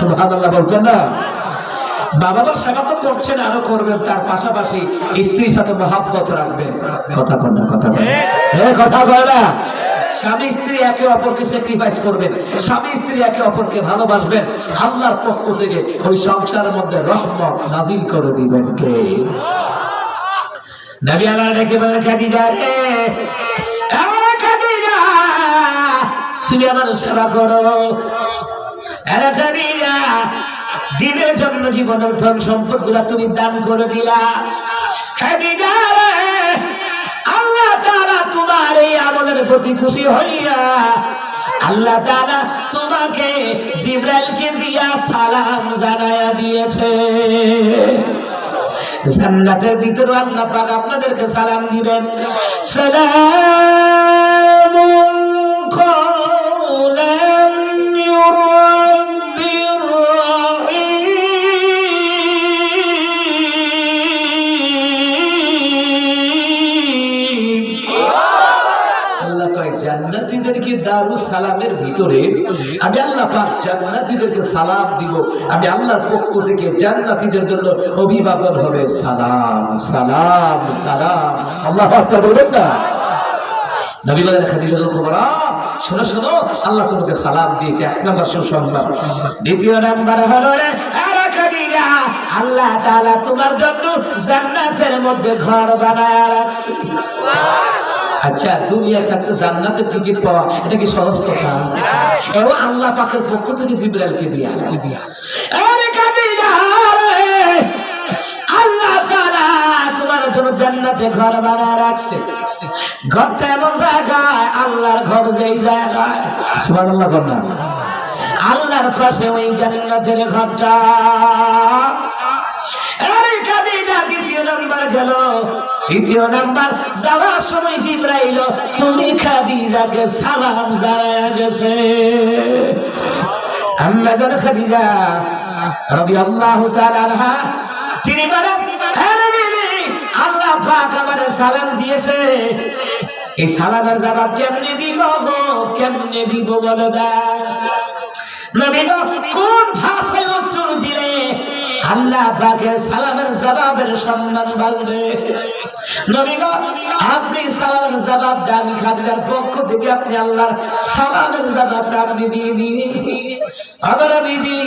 সুবহানাল্লাহ বলছেন না? বাবা মার সেবা তো করছেন, আরও করবেন, তার পাশাপাশি স্ত্রীর সাথে মহাব্বত রাখবেন। কথা কন না, কথা এ, কথা কয় না। স্বামী, স্ত্রী একে অপরকে স্যাক্রিফাইস করবেন। স্বামী, স্ত্রী একে অপরকে ভালোবাসবেন। আল্লাহর পক্ষ থেকে ওই সংসারের মধ্যে রহমত নাজিল করে দিবেন কে? নবী আল্লাহ ডেকে বলেন, খাদিজা রে তুমি আমার সেবা করো। আরে খাদিজা দিনের জন্য জীবনের ধন সম্পদগুলা তুমি দান করে দিলা। আল্লাহ তাআলা তোমার এই আমলের প্রতি খুশি হইয়া, আল্লাহ তাআলা তোমাকে জিব্রাইলকে দিয়া সালাম জানায়া দিয়েছে। জান্নাতের ভিতরে আল্লাহ আপনাদেরকে সালাম দিবেন। সালামুন সালামের ভিতরে আমি আল্লাহ পাক সালাম দিব। আমি আল্লাহর পক্ষ থেকে জন্য অভিবাদন হবে। সালাম সালাম সালাম। আল্লাহ বলবেন না। শোনো শোনো, আল্লাহ তোমাকে সালাম দিয়েছে। এক নম্বর দ্বিতীয় নাম্বার হলো আল্লাহ তোমার জন্য জান্নাতের মধ্যে ঘর বানায় রাখছে। আচ্ছা দুনিয়া থাকতে জান্নাতের টিকিট পাওয়া, এটা কি সহজ কথা? এও আল্লাহ পাকের পক্ষ থেকে জিব্রাইলকে দিয়া। কি দিয়া জান্নাতে আল্লাহর পাশে ওই জান্নাতের ঘরটা। দ্বিতীয় নাম্বার গেল। তৃতীয় নাম্বার যাওয়ার সময় জিব্রাইল তুমি খাদিজাকে সালাম জানায় গেছে আম্মা জান খাদিজা রাদিয়াল্লাহু তাআলা আনহা তিনি বলেন "হে নবী, আল্লাহ পাক আমারে এই সালামের জবাব দিব দিলে আল্লাহ জবাবের সম্মান বাড়বে? আপনি সালামের জবাব দেন খাদিজার পক্ষ থেকে আপনি আল্লাহর সালামের জবাবটা আপনি দিয়ে দিন আবার নবীজি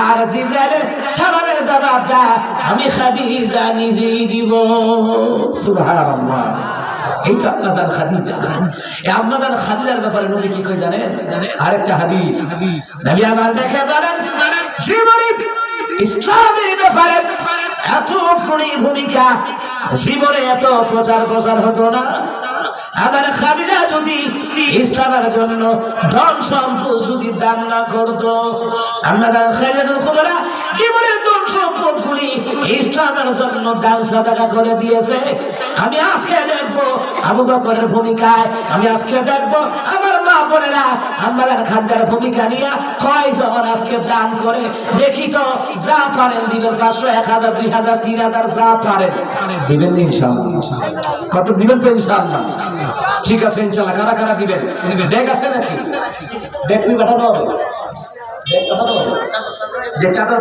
আর জিব্রাইলের সালামের জবাবটা আমি খাদিজা নিজেই দিব। সুবহানাল্লাহ। এই তো আপনার খাদিজা। এই আপনার খাদিজার ব্যাপারে নবী কি কই জানেন? আরেকটা হাদিস। নবী আমার দেখে বলেন জীবনে ইসলামের ব্যাপারে এত বড় ভূমিকা জীবনে এত প্রচার প্রচার হতো না। আমার খাদিজা যদি ইসলামের জন্য ধন সম্পদ যদি দান না করতো, আমরা খাদিজাতুল কুবরা জীবনের ধন সম্পদ গুলি ইসলামের জন্য দান সাদাকা করে দিয়েছে। আমি আজকে দেখব আবু বকরের ভূমিকায়, আমি আজকে দেখব আমার বোনেরা, আমার খাদ্যার ভূমিকা নিয়ে কয় কয়জন আজকে দান করে, দেখি তো যা পারেন দিবেন পাঁচশো, এক হাজার, দুই হাজার, তিন হাজার যা পারেন দিবেন না কত দিবেন তো ইনশাআল্লাহ? ঠিক আছে, ইনশাআল্লাহ। কারা কারা দিবেন? ব্যাগ আছে নাকি? ব্যাগ তুমি পাঠানো হবে ব্যাগ পাঠানো হবে যে চাদর